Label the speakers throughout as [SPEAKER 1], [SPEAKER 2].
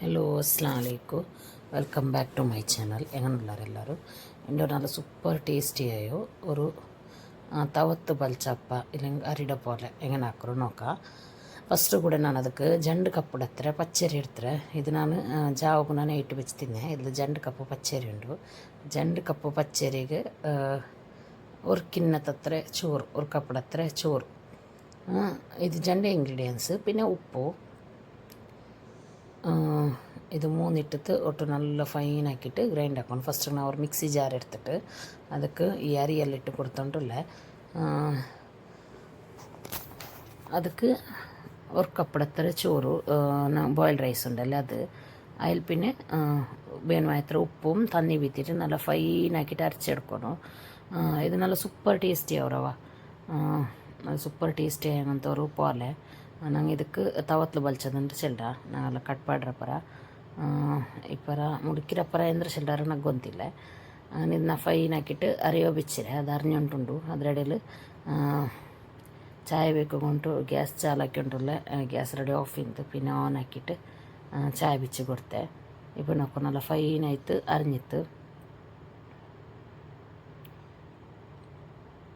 [SPEAKER 1] Hello അസ്സാം വലൈക്കും welcome back to my channel എങ്ങനെയുള്ളവരെല്ലാവരും എൻ്റെ ഒരു നല്ല സൂപ്പർ ടേസ്റ്റിയായോ ഒരു ആ, തവത്ത് പൽച്ചപ്പ ഇല്ലെങ്കിൽ അരിട പോലെ എങ്ങനെ ആക്കറോ നോക്കാം ಫಸ್ಟ್ ಕೂಡ ನಾನು ಅದಕ್ಕೆ ಜಂಡು ಕಪ್ಪು ಹತ್ರ ಪಚ್ಚರಿ ಇಡ್ತಾರೆ ಇದು ನಾನು ಜಾವಗೂ ನಾನು ಇಟ್ಟು ಬೆಚ್ಚ ತಿನ್ನೆ ಇದು ಜಂಡು ಕಪ್ಪು ಪಚ್ಚರಿ ಉಂಟು ಜಂಡು ಕಪ್ಪು ಪಚ್ಚರಿಗೆ ഒരു കിണ്ണത്തത്ര ചോറ് ഒരു കപ്പടത്ര ചോറ് ആ, ഇത് രണ്ട് ഇൻഗ്രീഡിയൻസ് പിന്നെ ഉപ്പു ആ, ഇത് മൂന്നിട്ടിട്ട് ഒട്ട് നല്ല ഫൈനാക്കിയിട്ട് ഗ്രൈൻഡ് ആക്കണം ഫസ്റ്റ് ನಾವು ಮಿಕ್ಸಿ ಜಾರ್ എടുത്തിട്ട് ಅದಕ್ಕೆ ಈ ಅರಿಯಲ್ಲಿ ಇಟ್ಟು ಕೊಡ್ತೊಂಡುಲ್ಲ ಅದಕ್ಕೆ ഒരു കപ്പടത്തര ചോറ് ബോയിൽഡ് റൈസ് ഉണ്ടല്ലോ അത് അതിൽ പിന്നെ വേണമാത്ര ഉപ്പും തന്നി വീത്തിയിട്ട് നല്ല ഫൈനാക്കിയിട്ട് അരച്ചെടുക്കണം ആ, ഇത് നല്ല സൂപ്പർ ടേസ്റ്റി ആവുറവ നല്ല ಸೂಪರ್ ಟೇಸ್ಟಿ ಆಗಂತವ್ರು ಪೋಲೆ ನಂಗೆ ಇದಕ್ಕೆ ತಾವತ್ಲು ಬಲ್ಚದಂದ್ರೆ ಚೆಲ್ರ. ನಾವೆಲ್ಲ ಕಟ್ ಮಾಡ್ರಪ್ಪರ ಇಪ್ಪರ ಮುಡುಕಿರಪ್ಪರ ಎಂದ್ರೆ ಚೆಲ್ಲಾರ ನಂಗೆ ಗೊತ್ತಿಲ್ಲ ಇದನ್ನ ಫೈನ್ ಹಾಕಿಟ್ಟು ಅರಿಯೋ ಬಿಚ್ಚಿರೆ ಅದು ചായ ഗ്യാസ് ചാലാക്കിക്കൊണ്ടുള്ള ഗ്യാസ് റെഡി ഓഫ് ചെയ്ത് പിന്നെ ഓൺ ചായ വെച്ച് കൊടുത്തേ ഇപ്പം നോക്കും നല്ല ഫൈനായിട്ട് അരിഞ്ഞിട്ട്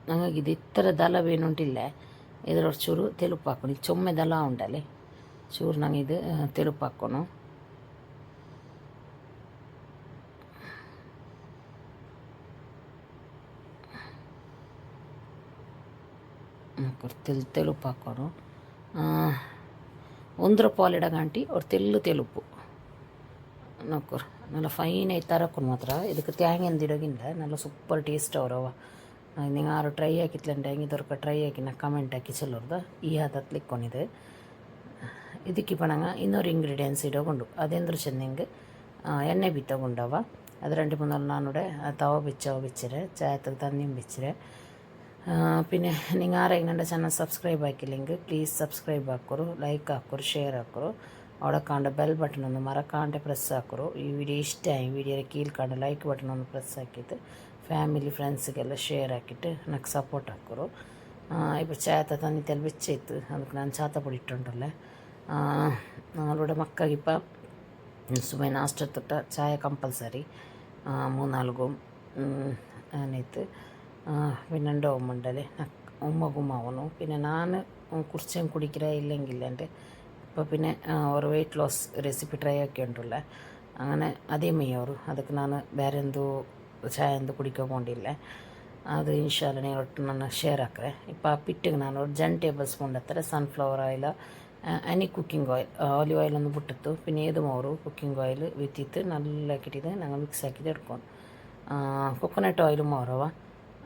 [SPEAKER 1] ഞങ്ങൾക്ക് ഇത് ഇത്ര തല വീണുണ്ടില്ലേ ಇದರೊಡ್ಚೂರು ತೆಲುಪು ಹಾಕೊಂಡು ಈಗ ಚೊಮ್ಮೆದೆಲ್ಲ ಉಂಟಲ್ಲಿ ಚೂರು ನಂಗೆ ಇದು ತೆಲುಪು ಹಾಕ್ಕೊನು తెలు తెలుపు హాకోను ಒಂದ್ರ ಪಾಲಿಡ ಗಂಟಿ ಅವ್ರು ತೆಲ್ಲು ತೆಲುಪು ನೋಕ್ಕರ್ ನಲ್ಲ ಫೈನ್ ಐತಾರಕ್ಕೂ ಮಾತ್ರ ಇದಕ್ಕೆ ತ್ಯಾಂಗಿಂದ ಇಡೋಗಿಂದ ನಲ್ಲ ಸೂಪರ್ ಟೇಸ್ಟ್ ಅವರವ ನೀವು ಯಾರು ಟ್ರೈ ಹಾಕಿತ್ಲಂಡೆ ಹೆಂಗಿದವ್ರಕ ಟ್ರೈ ಹಾಕಿನ ಕಮೆಂಟ್ ಹಾಕಿ ಚಲೋರ್ದ ಈ ಹತ್ತತ್ತು ಲಿಕ್ಕೊಂಡಿದೆ ಇದಕ್ಕೆ ಪಣಂಗ ಇನ್ನೊರು ಇಂಗ್ರೀಡಿಯೆಂಟ್ಸ್ കൊണ്ടു. ಅದೆಂದ್ರೆ ಚೆನ್ನಿಂಗ್ ಎಣ್ಣೆ ಬಿ ತಗೊಂಡವ അത് രണ്ട് മൂന്നാൽ നാനൂടെ തവ വെച്ചോ വെച്ചിര് ചായത്തക്ക് തന്നിയും വെച്ചിര് പിന്നെ നിങ്ങൾ ആരെയും ചാനൽ സബ്സ്ക്രൈബ് ആക്കില്ലെങ്കിൽ പ്ലീസ് സബ്സ്ക്രൈബ് ആക്കൂ ലൈക്ക് ആക്കൂ ഷെയർ ആക്കൂ. അവിടെ കാണ്ട ബെൽ ബട്ടൺ ഒന്ന് മറക്കാണ്ട് പ്രസ് ആക്കൂ. ഈ വീഡിയോ ഇഷ്ടമായി വീഡിയോയുടെ കീഴിൽ കണ്ട ലൈക്ക് ബട്ടൺ ഒന്ന് പ്രസ് ആക്കിയിട്ട് ಫ್ಯಾಮಿಲಿ ಫ್ರೆಂಡ್ಸಿಗೆಲ್ಲ ಶೇರ್ ಹಾಕಿಟ್ಟು ನನಗೆ ಸಪೋರ್ಟ್ ಹಾಕೋರು ഇപ്പോൾ ചേത്ത തന്നിത്തൽ വെച്ചേത്ത് അതൊക്കെ ഞാൻ ചാത്ത പൊടിയിട്ടുണ്ടല്ലേ ഞങ്ങളുടെ മക്കൾക്കിപ്പം സുമ നാഷ്ടത്തിട്ട ചായ കമ്പൽസറി മൂന്നാളുകും അതിനകത്ത് പിന്നെ എന്റെ ഉമ്മുണ്ടല്ലേ ഉമ്മകുമാവണു പിന്നെ ഞാൻ കുറിച്ചും കുടിക്കുക ഇല്ലെങ്കിൽ എന്റെ ഇപ്പോൾ പിന്നെ ഒരു വെയിറ്റ് ലോസ് റെസിപ്പി ട്രൈ ഒക്കെ ഉണ്ടല്ലേ അങ്ങനെ അതേ മെയ്യോറ് അതൊക്കെ ഞാൻ വേറെ എന്തോ ചായ എന്ത് കുടിക്കാൻ പോണ്ടില്ല അത് ഇൻഷാല്ല നിങ്ങൾ ഒട്ടും ನಾನು ಶೇರ್ ಹಾಕ್ರೆ ಇಪ್ಪ ಆ ಪಿಟ್ಟಿಗೆ ನಾನು ഒരു ಜನ್ ಟೇಬಲ್ ಸ್ಪೂನ್ ಹತ್ತಿರ ಸನ್ಫ್ಲವರ್ ಆಯಿಲ್ ಅನಿ ಕುಕ್ಕಿಂಗ್ ಆಯಿಲ್ ಆಲಿವ್ ಆಯಿಲ್ ಒಂದು ಬಿಟ್ಟಿತ್ತು പിന്നെ ഏത് മോറ് കുക്കിംഗ് ഓയിൽ വിത്തിയിട്ട് നല്ല ആക്കിയിട്ട് ഞങ്ങൾ മിക്സ് ആക്കിയിട്ട് എടുക്കണം കൊക്കനട്ട് ഓയിൽ മോറവ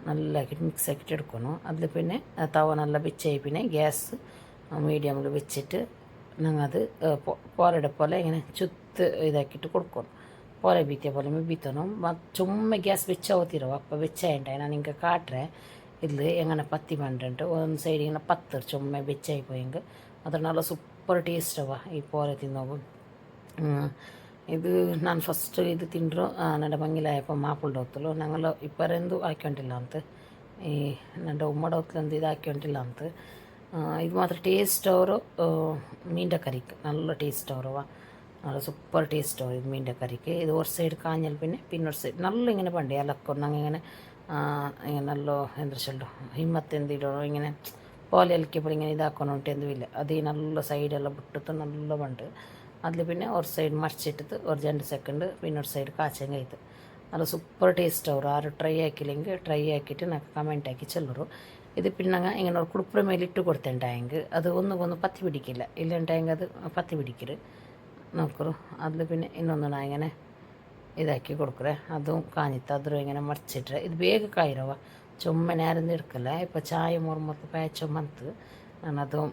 [SPEAKER 1] നല്ല ആക്കിയിട്ട് മിക്സ് ആക്കിയിട്ട് എടുക്കണം അതിൽ പിന്നെ തവ നല്ല വെച്ചായി പിന്നെ ഗ്യാസ് മീഡിയമിൽ വെച്ചിട്ട് ഞങ്ങൾ അത് പോരയുടെ പോലെ ഇങ്ങനെ ചുത്ത് ഇതാക്കിയിട്ട് കൊടുക്കണം ಪೋಲೆ ಬೀತೆ ಪೋಲೆ ಮೇ ಬೀತನು ಮತ್ತು ಸುಮ್ಮನೆ ಗ್ಯಾಸ್ ಬೆಚ್ಚ ಓತಿರೋ ಅಪ್ಪ ಬೆಚ್ಚ ಎಂಟಾಯ ನಾನು ಹಿಂಗೆ ಕಾಟ್ರೆ ഇതിൽ എങ്ങനെ പത്തി പണ്ടുണ്ട് ഒന്ന് സൈഡ് ഇങ്ങനെ പത്ത് ചുമ്മ വെച്ചായി പോയെങ്കിൽ അത് നല്ല സൂപ്പർ ടേസ്റ്റാവാ ഈ പോലെ തിന്നോകും ഇത് ഞാൻ ഫസ്റ്റ് ഇത് തിണ്ടರು നಡ മങ്ങിലായപ്പോൾ മാപ്പിളുടെ ഒത്തല്ലോ ഞങ്ങൾ ഇപ്പറെന്തു ആക്കിണ്ടില്ല അന്ത് ഈ നണ്ട ഉമ്മയുടെ ഒത്തലെന്ത് ഇത് ആക്കിണ്ടില്ല അന്ത് ഇത് മാത്രം ടേസ്റ്റ് ഓരോ മീന്റെ കറിക്ക് നല്ല ടേസ്റ്റ് ഓരോ നല്ല സൂപ്പർ ടേസ്റ്റാണ് മീന്റെ കറിക്ക്. ഇത് ഒരു സൈഡ് കാഞ്ഞാൽ പിന്നെ പിന്നൊരു സൈഡ് നല്ല ഇങ്ങനെ പണ്ട് ഇലക്കൊന്നങ്ങ് ഇങ്ങനെ ഇങ്ങനെ നല്ല എന്താ ചൊല്ലോ ഹിമ്മത്ത് എന്തിടണോ ഇങ്ങനെ പോലെ ഇലക്കിയപ്പോൾ ഇങ്ങനെ ഇതാക്കണോട്ട് എന്തുമില്ല അത് ഈ നല്ല സൈഡെല്ലാം വിട്ടിട്ട് നല്ല പണ്ട്. അതിൽ പിന്നെ ഒരു സൈഡ് മറിച്ചിട്ടത് ഒരു രണ്ട് സെക്കൻഡ് പിന്നെ ഒരു സൈഡ് കാച്ചം കഴിത്ത് നല്ല സൂപ്പർ ടേസ്റ്റ് ആവും. ആരും ട്രൈ ആക്കിയില്ലെങ്കിൽ ട്രൈ ആക്കിയിട്ട് നമുക്ക് കമന്റ് ആക്കി ചെല്ലറു ഇത് പിന്നങ്ങ ഇങ്ങനെ ഒരു കുടുപ്പുറ മേലിട്ട് കൊടുത്തേണ്ടായെങ്കിൽ അത് ഒന്നുകൊന്ന് പത്തി പിടിക്കില്ല. ഇല്ലേണ്ടായെങ്കിൽ അത് പത്തി പിടിക്കരുത്. നോക്കൂ. അതിൽ പിന്നെ ഇന്നൊന്നിടാ ഇങ്ങനെ ഇതാക്കി കൊടുക്കുക അതും കാഞ്ഞിട്ട് അതും ഇങ്ങനെ മറിച്ചിട്ട് ഇത് വേഗം കയറുക. ചുമ്മനേരം എടുക്കല്ലേ. ഇപ്പോൾ ചായ മുറമ്പത്ത് പേച്ചമ്മത്ത് അതും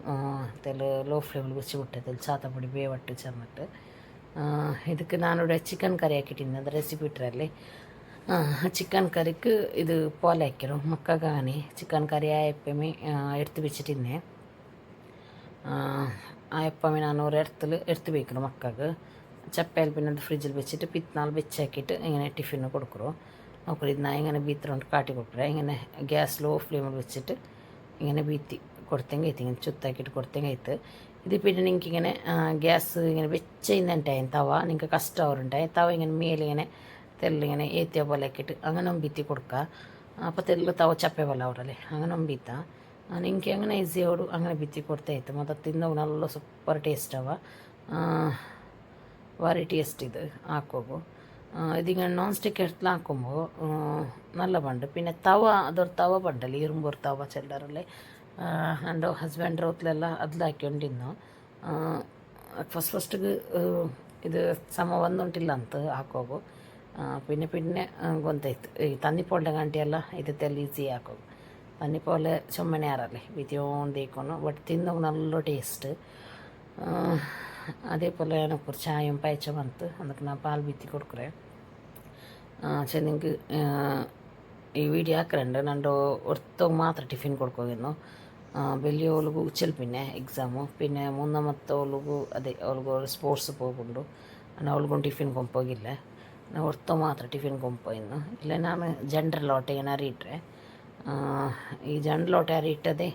[SPEAKER 1] തെൽ ലോ ഫ്ലെയിമിൽ വെച്ച് വിട്ടത്തിൽ ചാത്തപ്പൊടി വേവട്ട് ചേർന്നിട്ട്. ഇതൊക്കെ ഞാനിവിടെ ചിക്കൻ കറി ആക്കിയിട്ടുണ്ട് റെസിപ്പി ഇട്ടല്ലേ ചിക്കൻ കറിക്ക് ഇത് പോലെ അയക്കണം മക്ക കാണി ചിക്കൻ കറി ആയപ്പമേ എടുത്ത് വെച്ചിട്ടുണ്ട് ആയപ്പമി ನಾನು ഒരു ഇടത്തിൽ എടുത്ത് വയ്ക്കണം മക്കൾക്ക്. ചപ്പയിൽ പിന്നെ അത് ഫ്രിഡ്ജിൽ വെച്ചിട്ട് പിത്നാൾ വെച്ചാക്കിയിട്ട് ഇങ്ങനെ ടിഫിന് കൊടുക്കുറോ നോക്കറി ഇത് ഇങ്ങനെ ബീത്തിലോണ്ട് കാട്ടി കൊടുക്കുക ഇങ്ങനെ ഗ്യാസ് ലോ ഫ്ലെയിമിൽ വെച്ചിട്ട് ഇങ്ങനെ ബീത്തി കൊടുത്തെങ്കിൽ ഇങ്ങനെ ചുത്താക്കിയിട്ട് കൊടുത്തെങ്കിൽ ഇത് ഇത് പിന്നെ നിങ്ങൾക്ക് ഇങ്ങനെ ഗ്യാസ് ഇങ്ങനെ വെച്ചതിന്നുണ്ടായി തവ നിങ്ങൾക്ക് കഷ്ടമാവുണ്ടായി തവ ഇങ്ങനെ മേലിങ്ങനെ തെല്ലിങ്ങനെ ഏത്തിയ പോലെ ആക്കിയിട്ട് അങ്ങനെ ഒമ്പിത്തി കൊടുക്കുക അപ്പോൾ തെല്ല് തവ ചപ്പ പോലെ ആവറല്ലേ അങ്ങനെ ഒമ്പിത്ത. എനിക്ക് അങ്ങനെ ಈಸಿಯೋಡು അങ്ങനെ ಬಿಚ್ಚಿ ಕೊಡ್ತಾಯಿತ್ತು ಮತ್ತು ತಿನ್ನೋ നല്ല സൂപ്പർ ಟೇಸ್ಟ್ ಅವ ಭಾರಿ ಟೇಸ್ಟ್ ಇದು ಹಾಕೋಗು ഇതിങ്ങ നോൺ സ്റ്റിക്ക് എടുത്താക്കുമ്പോൾ നല്ല പണ്ട്. പിന്നെ തവ അതൊരു തവ പണ്ടല്ലേ ഇരുമ്പൂർ തവ ചെല്ലാറല്ലേ എന്റെ ഹസ്ബൻഡ് റോത്തിലെല്ലാം അതിലാക്കിക്കൊണ്ടിരുന്നു. ഫസ്റ്റ് ഫസ്റ്റ് ഇത് സമ വന്നോണ്ടില്ല അന്ന് ಹಾಕೋಗು പിന്നെ പിന്നെ ಗೊತ್ತಾಯ್ತು ಈ ತಂದಿಪೊಂಡ ಗಂಟೆಯೆಲ್ಲ ಇದು ತೆಲ್ಲಿ ಈಸಿ ತನ್ನಿಪೊಲೆ ಚೊಮ್ಮನೆ ಯಾರಲ್ಲೇ ಬಿತಿಯೋಂದೇಕೊಂಡು ಬಟ್ ತಿನ್ನೋವು നല്ല ಟೇಸ್ಟ್ അതേപോലെ എനിക്ക് ചായയും പയച്ച വന്നിട്ട് എന്നിട്ട് ഞാൻ പാൽ ബീത്തി കൊടുക്കുറേ പക്ഷേ നിങ്ങൾക്ക് ಈ ವಿಡಿಯೋ ಹಾಕ್ರಂಡು ನಂದು ಒರ್ತೋಗಿ ಮಾತ್ರ ಟಿಫಿನ್ ಕೊಡ್ಕೋಗಿನ್ನು വലിയവൾക്ക് ഉച്ചൽപ്പിന്നെ എക്സാമു പിന്നെ മൂന്നാമത്തവൾക്ക് അതെ അവൾക്ക് സ്പോർട്സ് പോകുന്നുണ്ട് ನಾನು ಅವಳಿಗೊಂದು ಟಿಫಿನ್ ಕೊಂಪೋಗಿಲ್ಲ ನಾವು ಹೊರ್ತು ಮಾತ್ರ ಟಿಫಿನ್ ಕೊಂಪೋಯಿನ್ನು ಇಲ್ಲ ನಾನು ಜಂಡ್ರ ಲೋಟೆ ಏನಾರು ಇಟ್ಟರೆ ഈ ಜಂಡ್ಲೋಟ ಯಾರು ഞങ്ങൾക്ക്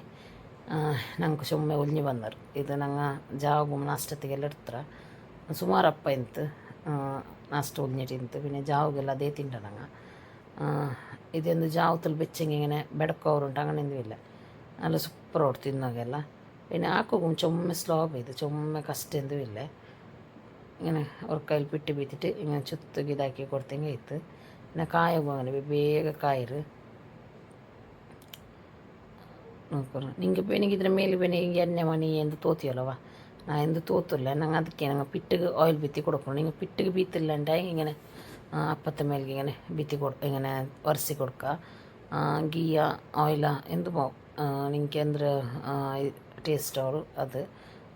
[SPEAKER 1] ನಂಗೆ ಸುಮ್ಮನೆ ಒಲ್ಜಿ ഇത് ഞങ്ങൾ ನಂಗೆ നഷ്ടത്തിക്കെല്ലാം ನಾಷ್ಟತಿಗೆಲ್ಲ സുമാർ അപ്പ എന്ത് നഷ്ടം ನಾಷ್ಟ പിന്നെ ജാവുകെല്ലാം അതേ തിണ്ടണങ്ങ ഇതെന്ത് ജാവത്തിൽ വെച്ചെങ്കിൽ ഇങ്ങനെ ബെടക്കോറുണ്ട് അങ്ങനെ ഒന്നുമില്ല നല്ല സൂപ്പറോട് തിന്നുകയല്ല പിന്നെ ആക്കും ചുമ്മ സ്ലോ ചെയ്ത് ചുമ്മ കഷ്ടം എന്തുമില്ല ഇങ്ങനെ ഉറക്കയിൽ പിട്ടി പിറ്റിട്ട് ഇങ്ങനെ ചുത്തുക ഇതാക്കി കൊടുത്തെങ്കിൽ എത്ത് പിന്നെ കായകും അങ്ങനെ വേഗ കായർ ನೋಡ್ಕೊಳ್ರಿ ನಿಂಗೆ ನನಗೆ ಇದ್ರ ಮೇಲೆ ಬೇನೆ ಈಗ ಎಣ್ಣೆ ಮನೆ ಎಂದು ತೋತಿಯಲ್ಲವ ನಾ ಎಂದು ತೋತಿಲ್ಲ ನಂಗೆ ಅದಕ್ಕೆ ನಂಗೆ ಪಿಟ್ಟಿಗೆ ಆಯಿಲ್ ಬಿತ್ತಿ ಕೊಡಕೊಂಡು ಹಿಂಗೆ ಪಿಟ್ಟಿಗೆ ಬೀತಿಲ್ಲ ಅಂಡ ഇങ്ങനെ അപ്പത്തെ മേലേക്ക് ഇങ്ങനെ ബിത്തി കൊടു ഇങ്ങനെ ഉരസി കൊടുക്കുക ഗീയ ഓയില എന്തുമോ എനിക്ക് എന്തൊരു ടേസ്റ്റ് അവൾ അത്.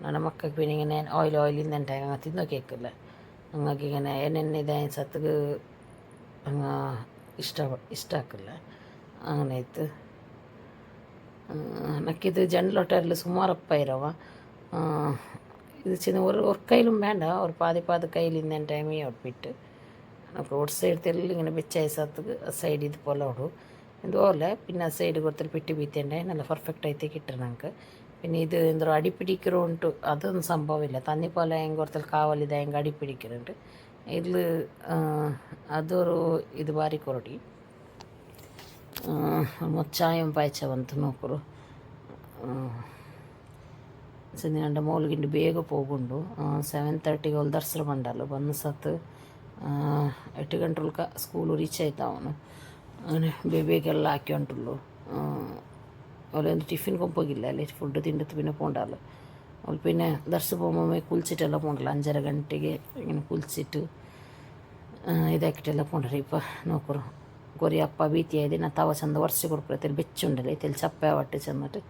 [SPEAKER 1] ನನ್ನ ಮಕ್ಕಳಿಗೆ പിന്നെ ഇങ്ങനെ ഓയിൽ ഓയിലിൽ നിന്ന് അങ്ങ് തിന്നു കേൾക്കില്ല? ഞങ്ങൾക്ക് ഇങ്ങനെ എന്നെ ഇതായ സത്തക്ക് അങ്ങ് ഇഷ്ട ഇഷ്ടാക്കില്ല? അങ്ങനെ నాకిది జండ్లొట్టారులు సుమారప్పైరవ ఇది చిన్న ஒரு ஒரு கையிலும் வேண்டாம் ஒரு பாதி பாதி கையில் இந்த டைமே ஒப்பிட்டு నాకు రోడ్ సైడ్ తెల్లి ఇంక బెచ్చేసత్తుకు సైడ్ ఇది పొలవుడు ఎందువల్ల పిన్న సైడ్ కొడుతులు పెట్టి బీతండే నల్ల పర్ఫెక్ట్ అయితే కిట్టినాక പിന്നെ ഇത് എന്തോ അടിപ്പിടിക്കുന്നുണ്ട് അതൊന്നും സംഭവമില്ല തന്നെ പോലെ എങ്കോർത്തൽ കാവലിതാ എങ്ക അടിപ്പിടിക്കുന്നുണ്ട് ഇതിൽ അതൊരു ഇത് വാരിക്കുറടി ಮುಚ್ಚಾಯಂ ಪಾಯ್ಚವಂತ ನೋಕರು ಸಿಂದಿನಂಡ ಮೋಲ್ಗಿಂಡು ಬೇಗ ಪೋಗುಂಡು ಸೆವೆನ್ ತರ್ಟಿಗೆ ಒಲ್ ದರ್ಸರು ಬಂಡಲ್ಲ ಬಂದು ಸತ್ತು ಎಟ್ಟು ಗಂಟಲ್ಕ ಸ್ಕೂಲು ರೀಚ್ ಆಯ್ತು ಅವನು ಬೇಬೇಗೆಲ್ಲ ಹಾಕಿ അവളെ ഒന്ന് ടിഫിൻ കൊമ്പോകില്ല അല്ലേ? ഫുഡ് തിണ്ടത്ത് പിന്നെ പോകണ്ടല്ലോ അവൾ പിന്നെ ദർശ പോകുമ്പോൾ കുളിച്ചിട്ടെല്ലാം പോകണ്ടല്ലോ. അഞ്ചര ഗണ്ടിക്ക് ഇങ്ങനെ കുളിച്ചിട്ട് ഇതാക്കിയിട്ടെല്ലാം പോകണ്ടല്ലോ. ഇപ്പം നോക്കുറോ ಗೊರಿಯಪ್ಪ ಭೀತಿ ಐದೆ ನಾ ತಾವ ಚಂದ ಒರೆಸಿ ಕೊಡ್ಕ್ರೆ ತೆಲಿ ಬೆಚ್ಚುಂಡಲೆ ತೆಲಿ ಚಪ್ಪೆ ಒಟ್ಟು ಚಂದಟ್ಟು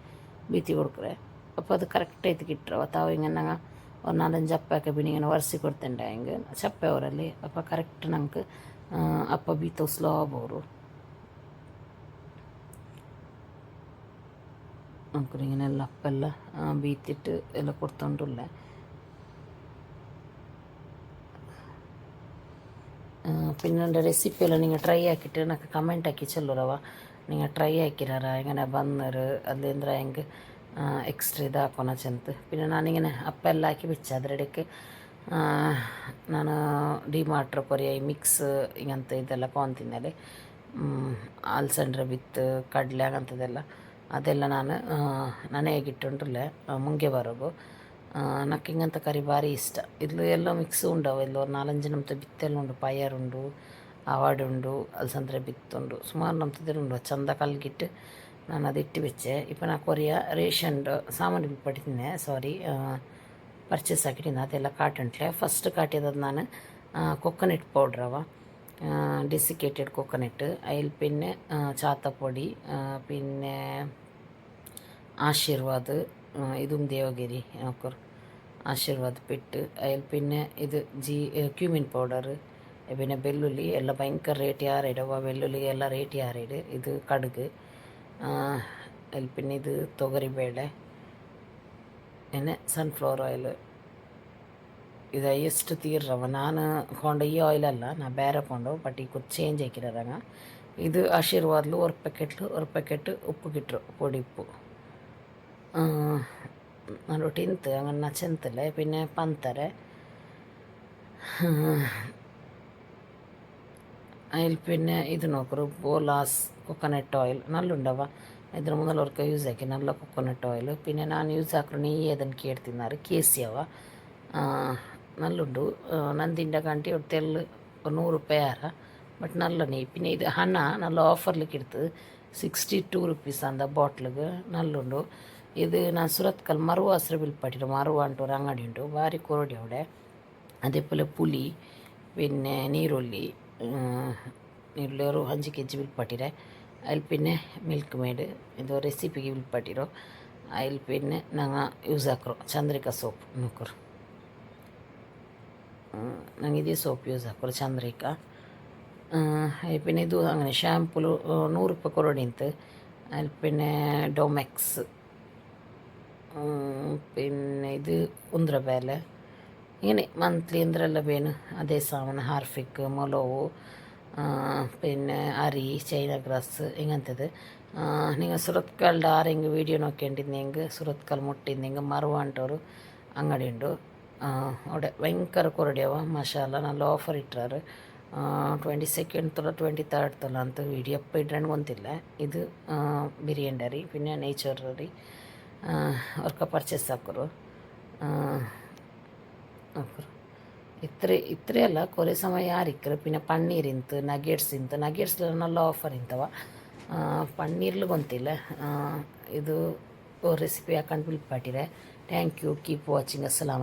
[SPEAKER 1] ಭೀತಿ ಕೊಡ್ಕ್ರೆ ಅಪ್ಪ ಅದು ಕರೆಕ್ಟ್ ಐತಿ ಕಿಟ್ರವ ತಾವು ಹಿಂಗೆ ನಂಗೆ ಅವ್ರು ನಾಲ್ಕು ಚಪ್ಪಕ್ಕೆ ಬಿನಿಗೆ ಒರೆಸಿ ಕೊಡ್ತೇನೆ ಹಿಂಗೆ ಚಪ್ಪೆ ಅವರಲ್ಲಿ ಅಪ್ಪ ಕರೆಕ್ಟ್ ನಂಗೆ ಅಪ್ಪ ಬೀತು ಸ್ಲಾಬ್ ಅವರು നമുക്കിങ്ങനെ അപ്പെല്ലാം ബീത്തിട്ട് എല്ലാം കൊടുത്തോണ്ടുള്ള പിന്നെ പിന്നെൻ്റെ റെസിപ്പിയെല്ലാം നിങ്ങൾ ട്രൈ ആക്കിയിട്ട് എനിക്ക് കമൻ്റ് ആക്കി ചെല്ലുറവ നിങ്ങൾ ട്രൈ ആക്കിരാറ ഇങ്ങനെ വന്നൊരു അതെന്താ എനിക്ക് എക്സ്ട്രാ ഇതാക്കണം ചെന്ത് പിന്നെ ഞാനിങ്ങനെ അപ്പം എല്ലാം ആക്കി വെച്ചു അതിനിടയ്ക്ക് ನಾನು ಡಿಮಾಟ್ರ್ ಕೊರಿಯಾಯಿ ಮಿಕ್ಸ್ ಹಿಂಗಂತ ಇದೆಲ್ಲ ಕೊತಿದ್ಮೇಲೆ ആൽസണ്ടർ വിത്ത് ಕಡಲೆ അങ്ങനത്തെ ಅದೆಲ್ಲ അതെല്ലാം ഞാൻ ಹೇಗಿಟ್ಟುಂಡ್ರಲ್ಲೇ ಮುಂಗೆ ಬರೋಗು నాకింగంత కర్రీ భారీ ఇష్ట ఇల్లు ఎల్లో ಮಿಕ್ಸ್ ಉಂಡು ಎಲ್ಲೋ ನಾಲಂಜು ನಮ್ತ ಬಿತ್ತೆಲ್ಲ ಉಂಡು ಪಯರ್ ಉಂಡು ಅವಾಡುಂಡು ಅಲ್ಸಂದ್ರೆ ಬಿತ್ತುಂಡು ಸುಮಾರು ನಮ್ತದಿರು ಉಂಡು ಚಂದ ಕಲ್ಗಿಟ್ಟು ನಾನು ಅದು ಇಟ್ಟು ಬೆಚ್ಚೆ ಇಪ್ಪ ನಾ ಕೊರಿಯ ರೇಷನ್ ಸಾಮಾನು ಪಡಿತಿದ್ದೆ ಸಾರಿ ಪರ್ಚೇಸ್ ಹಾಕಿಟ್ಟಿದ್ದೆ ಅದೆಲ್ಲ ಕಾಟುಂಟ್ಲೆ ಫಸ್ಟ್ ಕಾಟಿಯದದು ನಾನು കൊക്കനട്ട് പൗഡറവ ഡെസിക്കേറ്റഡ് കൊക്കനട്ട് അതിൽ പിന്നെ ചാത്തപ്പൊടി പിന്നെ ആശീർവാദ് ഇതും ദേവഗിരി ഒക്കെ ആശീർവാദ് പിട്ട് അതിൽ പിന്നെ ഇത് ജി ക്യൂമിൻ പൗഡർ പിന്നെ വെല്ലുള്ളി എല്ലാം ഭയങ്കര റേറ്റ് യാറിടും വെല്ലുള്ളി എല്ലാം റേറ്റ് യാറിട് ഇത് കടുക് അതിൽ പിന്നെ ഇത് തൊകറിബേടെ പിന്നെ സൺഫ്ലവർ ഓയിൽ ഇത് ഹയസ്റ്റ് ತೀರ್ರವ ನಾನು ಕೊಂಡು ಈ ಆಯಿಲ್ ഞാൻ ನಾ ಬೇರೆ ಕೊಂಡು ಬಟ್ ಈಗ ಚೇಂಜ್ ಹಾಕಿರೋರಂಗ ಇದು ಆಶೀರ್ವಾದ್ಲು ಒಂದು ಪ್ಯಾಕೆಟ್ಲು ಒಂದು ಪ್ಯಾಕೆಟ್ ಉಪ್ಪು ಗಿಟ್ರು ಪೊಡಿ റൊട്ടീൻത്ത് അങ്ങനെ ചെന്തല് പിന്നെ പന്തര അതിൽ പിന്നെ ഇത് നോക്കൂ ബോലാസ് കൊക്കനട്ട് ഓയിൽ നല്ലുണ്ടവ. ಇದ್ರ ಮೊದಲು ಅವ್ರಿಗೆ ಯೂಸ್ ಹಾಕಿ ನಲ್ಲ ಕೊಕೊನಟ್ ಆಯಿಲ್ ಪಿನ್ನೆ ನಾನು ಯೂಸ್ ಹಾಕ್ರೆ ನೀ ಅದನ್ನು ಕೇಳ್ತಿದ್ದಾರೆ ಕೇಸಿಯವ ನಲ್ಲುಂಡು ನಂದಿಂಡ ಗಂಟೆ ಒಟ್ಟು ತೆಲ್ಲು ನೂರು ರೂಪಾಯಿ ಆರ ಬಟ್ ನಲ್ಲನೆ ಪಿನ್ನೆ ಇದು ಹಣ ನಲ್ಲ ಆಫರ್ಲಿಕ್ಕೆ ಇಡ್ತದೆ ಸಿಕ್ಸ್ಟಿ ಟೂ ರುಪೀಸ್ ಅಂದ ಬಾಟ್ಲಿಗೆ ನಲ್ಲುಂಡು ഇത് ನಾನು ಸುರತ್ಕಲ್ ಮರುವ ಹಸ್ರು ಬಿಲ್ಪಟ್ಟಿರು ಮರುವ ಅಂತ ഒരു ಅಂಗಡಿ ಉಂಟು ಭಾರಿ ಕೊರಡಿ അവിടെ അതേപോലെ പുളി പിന്നെ നീരുള്ളി നീരുള്ളി ഒരു അഞ്ച് കെ ജി വിൽപ്പട്ടിരെ അതിൽ പിന്നെ മിൽക്ക് മെയ്ഡ് ഇത് റെസിപ്പിക്ക് വിൽപ്പട്ടിരോ അതിൽ പിന്നെ ഞങ്ങൾ യൂസ് ആക്കറോ ചന്ദ്രിക സോപ്പ് നോക്കറോ ನಂಗೆ ಇದೇ ಸೋಪ್ ಯೂಸ್ ಹಾಕೋರು ಚಂದ್ರಿಕ അതിൽ പിന്നെ ഇത് അങ്ങനെ ഷാമ്പുല് നൂറ് രൂപ കൊറോടിന്ത് അതിൽ പിന്നെ ഡൊമെക്സ് പിന്നെ ഇത് ഉന്ദ്രബേല ഇങ്ങനെ മന്ത്ലി എന്തെല്ലാം പേന് അതേ സാധനം ഹാർഫിക്ക് മൊലോവ് പിന്നെ അരി ചൈന ഗ്രാസ് ഇങ്ങനത്തേത് നിങ്ങൾ സുറത്കാളുടെ ആരെങ്കിലും വീഡിയോ നോക്കിയിട്ടുണ്ടെങ്കിൽ സുറത്കാൽ മുട്ടിണ്ടെങ്കിൽ മറുവാണ്ടൊരു ಅಂಗಡಿ ಉಂಟು അവിടെ ഭയങ്കര ಕೊರಡಿಯವ ಮಸಾಲ നല്ല ഓഫർ ಇಟ್ಟಾರು ಟ್ವೆಂಟಿ ಸೆಕೆಂಡ್ തൊള്ള ಟ್ವೆಂಟಿ ತರ್ಡ್ തൊള്ള ಅಂತ വീഡിയോ എപ്പോൾ ഇടണമെന്ന് ಗೊತ್ತಿಲ್ಲ ಇದು ಬಿರಿಯಾನಿ ರೀ പിന്നെ ನೇಚರ್ ರೀ ಅವ್ರಕ್ಕ ಪರ್ಚೇಸ್ ಹಾಕೋರು. ಹಾಕೋರು. ಇತ್ರೆ ಇತ್ರೆ ಅಲ್ಲ, ಕೊರೆ ಸಮಯ ಯಾರಿಕ್ಕ್ರೆ ಪಿನ ಪನ್ನೀರ್ ಇಂತ ನಗೇಟ್ಸ್ ಇಂತ ನಗೇಟ್ಸ್ಲ ನಲ್ಲ ಆಫರ್ ಇಂತವ. ಪನ್ನೀರ್ಲು ಗೊತ್ತಿಲ್ಲ ಇದು ರೆಸಿಪಿ ಹಾಕೊಂಡು ಬಿಲ್ಪಾಟಿರೆ. Thank you keep watching ಅಸ್ಸಲಾಮ